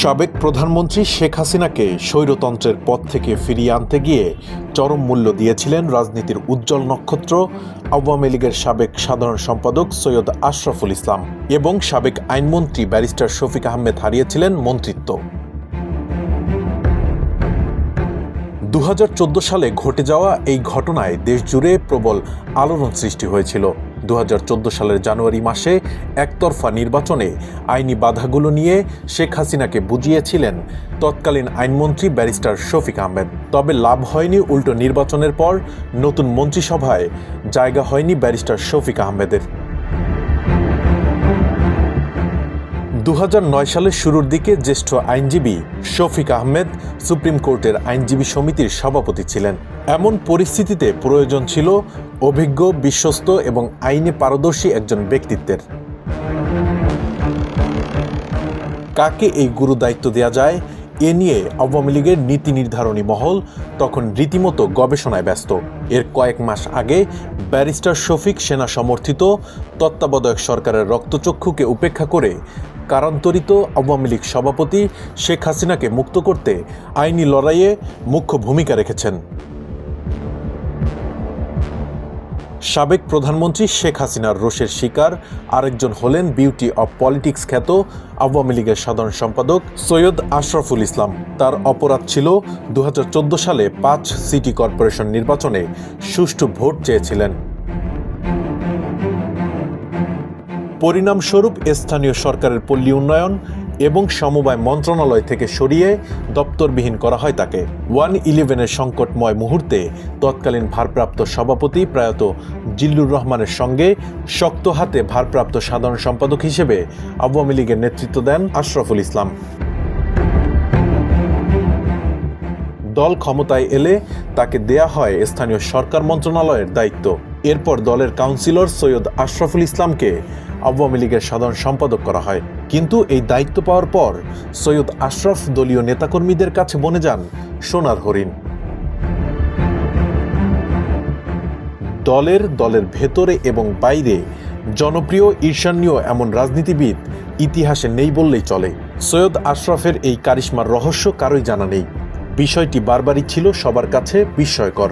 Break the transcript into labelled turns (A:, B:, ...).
A: সাবেক প্রধানমন্ত্রী শেখ হাসিনাকে স্বৈরতন্ত্রের পথ থেকে ফিরিয়ে আনতে গিয়ে চরম মূল্য দিয়েছিলেন রাজনীতির উজ্জ্বল নক্ষত্র, আওয়ামী লীগের সাবেক সাধারণ সম্পাদক সৈয়দ আশরাফুল ইসলাম এবং সাবেক আইনমন্ত্রী ব্যারিস্টার শফিক আহমেদ হারিয়েছিলেন মন্ত্রিত্ব। দু হাজার চোদ্দ সালে ঘটে যাওয়া এই ঘটনায় দেশজুড়ে প্রবল আলোড়ন সৃষ্টি হয়েছিল। দু হাজার চোদ্দ সালের জানুয়ারি মাসে একতরফা নির্বাচনে আইনি বাধাগুলো নিয়ে শেখ হাসিনাকে বুঝিয়েছিলেন তৎকালীন আইনমন্ত্রী ব্যারিস্টার শফিক আহমেদ। তবে লাভ হয়নি উল্টো নির্বাচনের পর নতুন মন্ত্রিসভায়, জায়গা হয়নি ব্যারিস্টার শফিক আহমেদের। দু হাজার নয় সালের শুরুর দিকে জ্যেষ্ঠ আইনজীবী শফিক আহমেদ সুপ্রিম কোর্টের আইনজীবী সমিতির সভাপতি ছিলেন। এমন পরিস্থিতিতে প্রয়োজন ছিল অভিজ্ঞ, বিশ্বস্ত এবং আইনে পারদর্শী একজন ব্যক্তিত্বের। কাকে এই গুরু দায়িত্ব দেওয়া যায়, এ নিয়ে আওয়ামী লীগের নীতি নির্ধারণী মহল তখন রীতিমতো গবেষণায় ব্যস্ত। এর কয়েক মাস আগে ব্যারিস্টার শফিক সেনা সমর্থিত তত্ত্বাবধায়ক সরকারের রক্তচক্ষুকে উপেক্ষা করে কারান্তরিত আওয়ামী লীগ সভাপতি শেখ হাসিনাকে মুক্ত করতে আইনি লড়াইয়ে মুখ্য ভূমিকা রেখেছেন। সাবেক প্রধানমন্ত্রী শেখ হাসিনার রোষের শিকার আরেকজন হলেন বিউটি অব পলিটিক্স খ্যাত আওয়ামী লীগের সাধারণ সম্পাদক সৈয়দ আশরাফুল ইসলাম। তার অপরাধ ছিল দু হাজার চোদ্দ সালে পাঁচ সিটি কর্পোরেশন নির্বাচনে সুষ্ঠু ভোট চেয়েছিলেন। পরিণামস্বরূপ স্থানীয় সরকারের পল্লী উন্নয়ন এবং সমবায় মন্ত্রণালয় থেকে সরিয়ে দপ্তরবিহীন করা হয় তাকে। ওয়ান ইলেভেনের সংকটময় মুহূর্তে তৎকালীন ভারপ্রাপ্ত সভাপতি প্রয়াত জিল্লুর রহমানের সঙ্গে শক্ত হাতে ভারপ্রাপ্ত সাধারণ সম্পাদক হিসেবে আওয়ামী লীগের নেতৃত্ব দেন আশরাফুল ইসলাম। দল ক্ষমতায় এলে তাকে দেয়া হয় স্থানীয় সরকার মন্ত্রণালয়ের দায়িত্ব। এরপর দলের কাউন্সিলর সৈয়দ আশরাফুল ইসলামকে আওয়ামী লীগের সাধারণ সম্পাদক করা হয়। কিন্তু এই দায়িত্ব পাওয়ার পর সৈয়দ আশরাফ দলীয় নেতাকর্মীদের কাছে বনে যান সোনার হরিণ। দলের দলের ভেতরে এবং বাইরে জনপ্রিয় ঈর্ষান্যীয় এমন রাজনীতিবিদ ইতিহাসে নেই বললেই চলে। সৈয়দ আশরাফের এই কারিশ্মার রহস্য কারোই জানা নেই। বিষয়টি বারবারই ছিল সবার কাছে বিস্ময়কর।